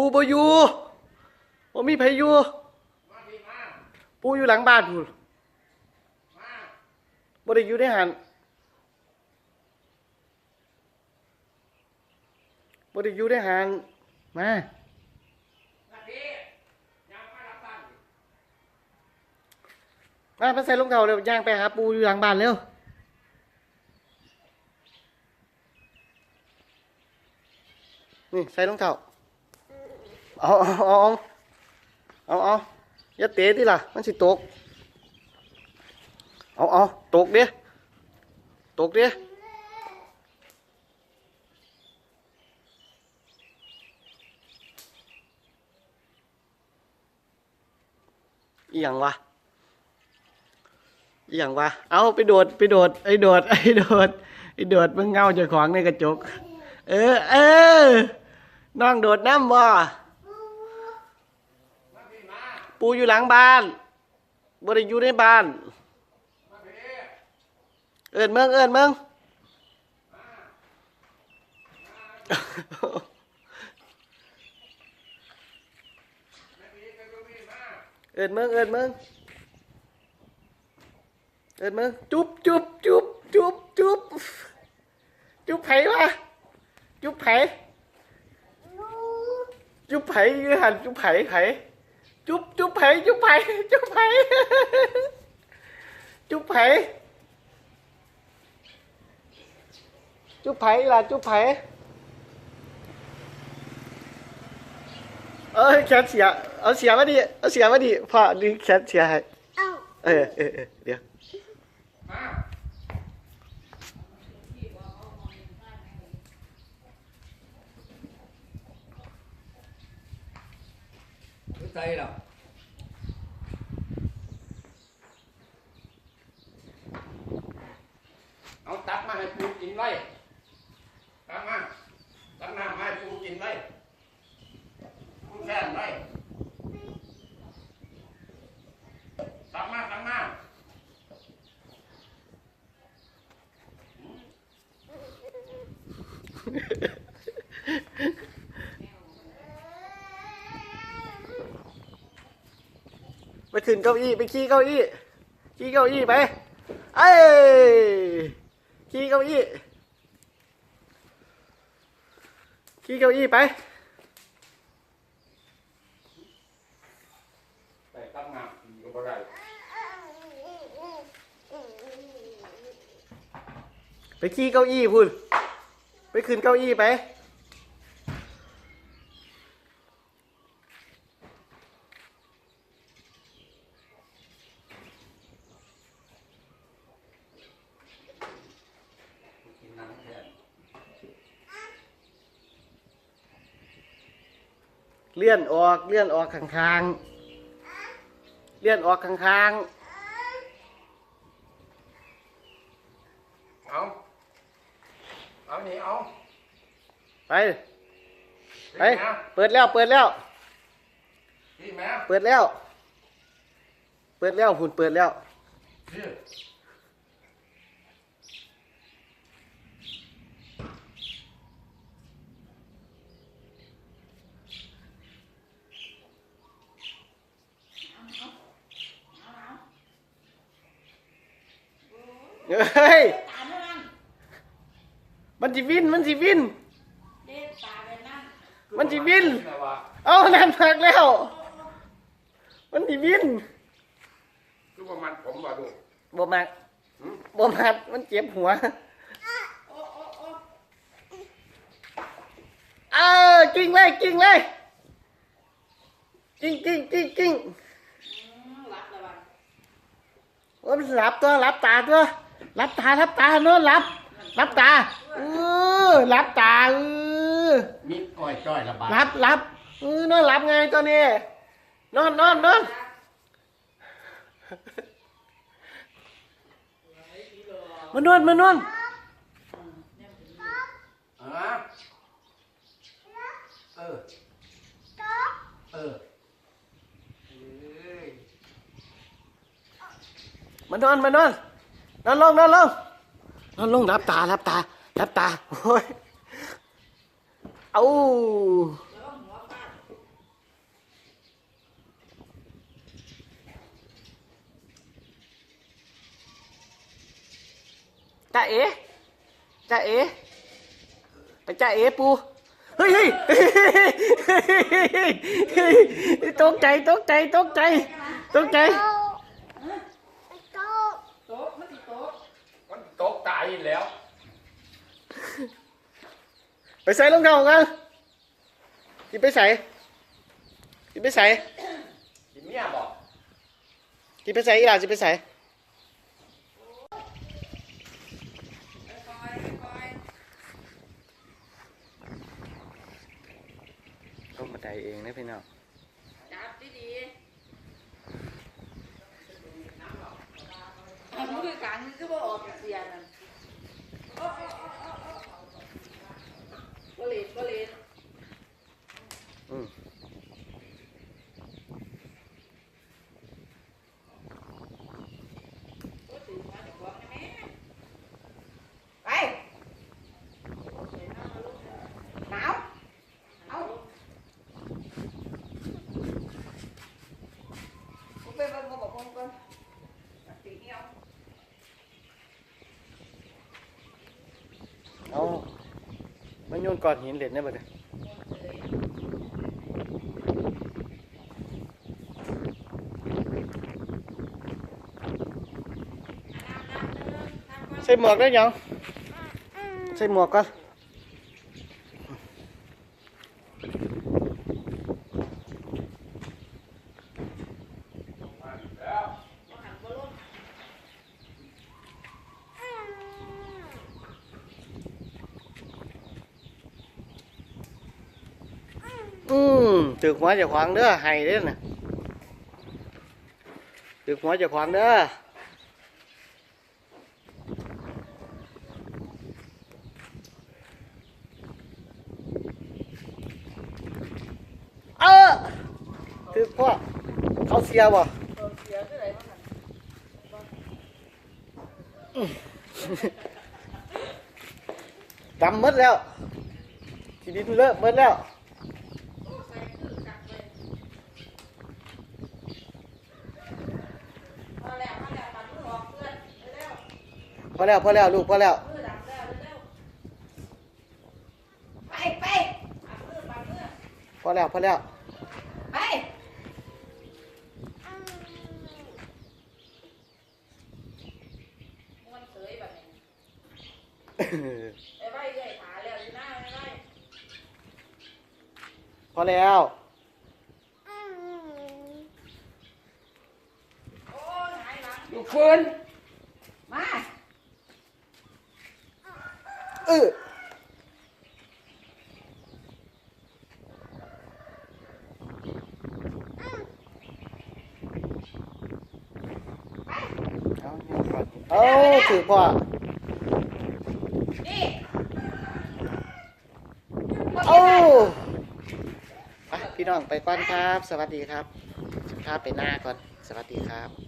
ปูบอยู่บ่มีไผอยู่ปูอยู่หลังบ้านพูนบ่ได้อยู่ในหันบ่ได้อยู่ในหันมามาไปใส่รองเท้าเร็วย่างไปหาปูอยู่หลังบ้านเร็วนี่ใส่รองเท้า เอาเอาเอาเอาเอาอย่าเตะดิล่ะ มันสิตก เอาเอาตกเด้ตกเด้อีหยังวะอีหยังวะ เอาไปโดดไปโดด ไอ้โดด ไอ้โดด ไอ้โดดมึงเงาเจ้าของในกระจก เออ เออน้องโดดน้ำบ่ ปูอยู่หลังบ้านบ่ได้อยู่ในบ้าน เอินเมืองเอินเมืองเอินเมืองเอินเมืองเอินเมืองจุ๊บจุ๊บจุ๊บจุ๊บจุ๊บจุ๊บไผ่วะจุ๊บไผ่จุ๊บไผ่ยืหันจุ๊บไผ่ไผ่ จุ๊บจุ๊บไผ่จุ๊บไผ่จุ๊บไผ่จุ๊บไผ่จุ๊บไผ่ล่ะจุ๊บไผ่เอ้ยแขนเสียเอาเสียมาดิเอาเสียมาดิพ่อดึงแขนเสียให้เออเออเออเดี๋ยว ใจหรอเอาตักมาให้ปูกินไว้ตักมาตักน้ำมาให้ปูกินไว้ปูแค่นไว้ตักมาตักมาไขึ้นเก้าอี้ไปขี้เก้าอี้ขี้เก้าอี้ไปเอ้ยขี้เก้าอี้ขี้เก้าอี้ไปไปตักน้ำกินก็บ่ได้ไปขี้เก้าอี้พุ่นไปขึ้นเก้าอี้ไป กินน้ำแทน เลื่อนออกเลื่อนออกข้างๆเลื่อนออกข้างเอาเอานี่เอาๆไปไปเปิดแล้วเปิดแล้วพี่แม่เปิดแล้ว เปิดแล้วหุ่นเปิดแล้ว เฮ้ย ตาเท่านั้นมันสิวิน มันสิวิน เด็ดตาเลยนั่นมันสิวินแต่ว่าเอานั่นหักแล้ว มันสิวินคือว่ามันผมว่าดูบ่มักบ่มักมันเจ็บหัว โอ้โอ้โอ้เออกิ้งเลยกิ้งเลยกิ้งกิ้งกิ้งกิ้งอืมรับแล้วบ้างโอ้ยมันหลับตัวหลับตาตัว หลับตาหลับตาโน่นหลับหลับตาเออหลับตาเออมีอ้อยจ้อยระบาดหลับหลับเออนอนหลับไงตัวนี้นอนนอนนอนมานอนมานอนอ่าเออเออเอ้ยมานอนมานอน นอนลงนอนลงนอนลงรับตารับตารับตาโอ้ยเอาจ่าเอ๋จ่าเอ๋ไปจ่าเอ๋ปูเฮ้ยเฮ้ยตกใจตกใจตกใจตกใจ ตกตายแล้ว ไปใส่รองเท้ากันจิไปใส่จิไปใส่กินเมียบอกจิไปใส่อีหล่าจิไปใส่คอยคอยลงบันไดเองนะพี่น้องจับดีๆเอามือกันก็บ่ออกจากเสียนั่น บ่เลนบ่เลนอืม บ่ตื่นมาจากของนะแม่ไปหนาวเอาผมไปเบิ่งบ่บอกผมก่อนตีเหี่ยว เอามันโยนก้อนหินเหรียญได้บ่เด้ใส่หมวกได้ยังใส่หมวกก่อน อืมตึกหัวจะขวางเด้อให้เด้อน่ะตึกหัวจะ พอแล้วพอแล้วลูกพอแล้วๆมือดับแล้วเร็วๆไปไปปัดมือปัดมือพอแล้วพอแล้วไปม้วนเสยแบบนี้ไอ้ไว้เลยขาแล้วอยู่หน้าไอ้ไว้พอแล้วโอ้ยหายหลังลูกฟืนมา เออเอาเอาถือพ่อนี่เอาไปพี่น้องไปก่อนครับ สวัสดีครับพาไปหน้าก่อน สวัสดีครับ